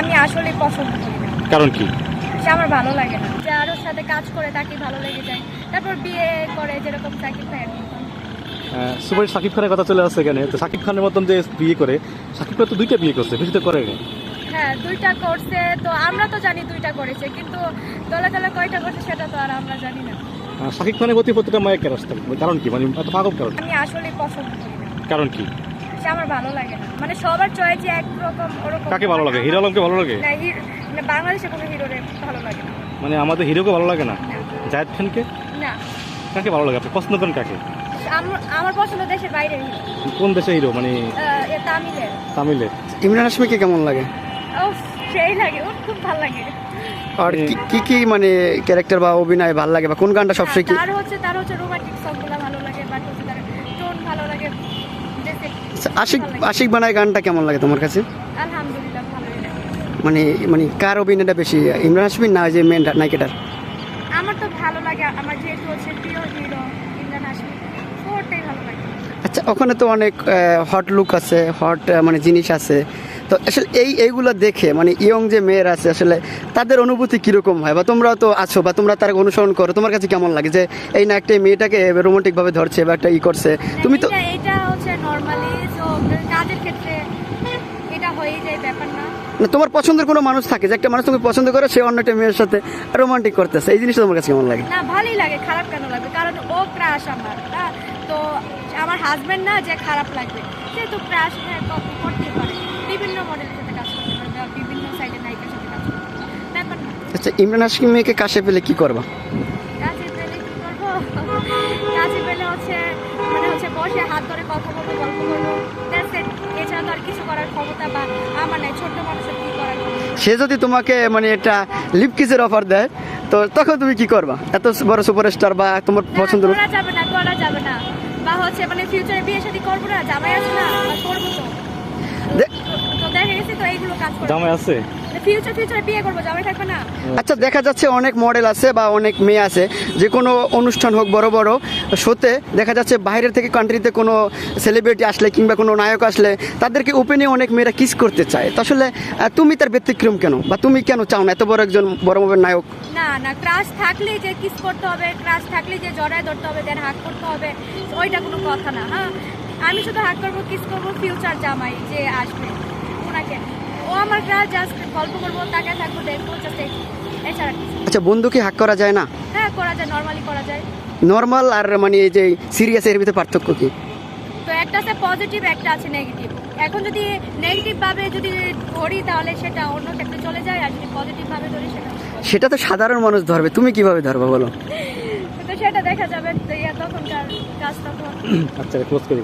আমি আসলে পছন্দ করি না। কারণ কি? সে আমার ভালো লাগে না। যে আরোর সাথে কাজ করে তাকে ভালো লেগে যায়। তারপর বিয়ে করে যেরকম সাকিব ভাই সুপার সাকিব খানের কথা চলে আসছে এখানে। তো সাকিব খানের মতন যে বিয়ে করে সাকিব খান তো দুইটা বিয়ে করছে বেশি তো করে নি। হ্যাঁ দুইটা করছে। তো আমরা তো জানি দুইটা করেছে কিন্তু দলে দলে কয়টা করছে সেটা তো আর আমরা জানি না। সাকিব খানের প্রতি প্রতিটা মায়ের কেন আসতে কারণ কি? মানে এত পাগল কারণ আমি আসলে পছন্দ করি না। কারণ কি? আমার ভালো লাগে না। মানে সবার চয়েস যে একরকম ওরকম কাকে ভালো লাগে? হিরো আলমকে ভালো লাগে? না মানে বাংলাদেশে কোনো হিরোরে ভালো লাগে না। মানে আমাদের হিরোকে ভালো লাগে না। জায়েদ খানকে? না। কাকে ভালো লাগে? আপনি পছন্দ করেন কাকে? আমার পছন্দ দেশের বাইরের হিরো। কোন দেশে হিরো? মানে তামিলের। তামিলের ইমরান হাশমিকে কেমন লাগে? ও সেই লাগে ওর খুব ভালো লাগে। আর কি- কি কি মানে ক্যারেক্টার বা অভিনয় ভালো লাগে বা কোন গানটা সবচেয়ে কি তার হচ্ছে তার হচ্ছে রোমান্টিক ভালো লাগে বাট হচ্ছে তার টোন ভালো লাগে। আশিক আশিক বানায় গানটা কেমন লাগে তোমার কাছে? মানে মানে কার অভিনয়টা বেশি? ইমরান হাসমিন না যে মেন নায়িকাটার? আমার তো ভালো লাগে, আমার যেহেতু হচ্ছে প্রিয় হিরো ইমরান হাসমিন ওরটাই ভালো লাগে। আচ্ছা ওখানে তো অনেক হট লুক আছে হট মানে জিনিস আছে। তো আসলে এই, এইগুলো দেখে মানে ইয়ং যে মেয়ের আছে, আসলে তাদের অনুভূতি কীরকম হয়? বা তোমরা তো আছো, বা তোমরা তার অনুসরণ করো, তোমার কাছে কেমন লাগে যে এই না একটা মেয়েটাকে রোমান্টিকভাবে ধরছে বা একটা ই করছে? তুমি তো এটা হচ্ছে নর্মালি কাজের ক্ষেত্রে এটা হয়ে যায় ব্যাপার না। না তোমার পছন্দের কোনো মানুষ থাকে যে একটা মানুষ তুমি পছন্দ করো সে অন্য একটা মেয়ের সাথে রোমান্টিক করতেছে। এই জিনিসটা তোমার কাছে কেমন লাগে? না ভালোই লাগে খারাপ কেন লাগবে? কারণ ও ক্রাশ আমার তো আমার হাজবেন্ড না যে খারাপ লাগবে যেহেতু ক্রাশ হ্যাঁ কপি করতেই পারে। বিভিন্ন মডেলের সাথে কাজ করতে পারবে বিভিন্ন সাইডের নায়িকার সাথে কাজ করতে ব্যাপার না। আচ্ছা ইমরান হাসমি মেয়েকে কাছে পেলে কি করবা? কাজে পেলে কি করব? কাজে পেলে হচ্ছে মানে হচ্ছে বসে হাত ধরে কথা বলব গল্প করব এছাড়া তো আর কিছু করার ক্ষমতা বা সে যদি তোমাকে মানে একটা লিপকিসের অফার দেয় তো তখন তুমি কি করবা? এত বড় সুপারস্টার বা তোমার পছন্দ করা যাবে না করা যাবে না। বা হচ্ছে মানে ফিউচারে বিয়ে শাদী করব না জামাই আছে না করব তো। তো দেখা গেছে তো এইগুলো কাজ করে। জামাই আছে? ফিউচার ফিউচারে বিয়ে করব জামাই থাকবে না। আচ্ছা দেখা যাচ্ছে অনেক মডেল আছে বা অনেক মেয়ে আছে যে কোনো অনুষ্ঠান হোক বড় বড় শোতে দেখা যাচ্ছে বাইরের থেকে কান্ট্রিতে কোনো সেলিব্রিটি আসলে কিংবা কোনো নায়ক আসলে তাদেরকে ওপেনে অনেক মেয়েরা কিস করতে চায়। তো আসলে তুমি তার ব্যতিক্রম কেন? বা তুমি কেন চাও না? এত বড় একজন বড় মাপের নায়ক। না না ক্রাশ যে কিস করতে হবে ক্রাশ থাকলেই যে জড়ায় ধরতে হবে দেন হাক করতে হবে ওইটা কোনো কথা না হ্যাঁ? আমি শুধু হাক করব কিস করব ফিউচার জামাই যে আসবে ওনাকে। আমার জাস্ট গল্প করব তাকে থাকব দেখব জাস্ট এছাড়া আচ্ছা বন্ধু কি হাক করা যায় না? হ্যাঁ করা যায় নর্মালি করা যায়। নর্মাল আর মানে এই যে সিরিয়াস এর ভিতরে পার্থক্য কি? তো একটা আছে পজিটিভ একটা আছে নেগেটিভ এখন যদি নেগেটিভ ভাবে যদি ধরি তাহলে সেটা অন্য ক্ষেত্রে চলে যায় আর যদি পজিটিভ ভাবে ধরি সেটা সেটা তো সাধারণ মানুষ ধরবে তুমি কীভাবে ধরবে বলো? তো সেটা দেখা যাবে তো ইয়া তখনকার কাজ তখন। আচ্ছা ক্লোজ করে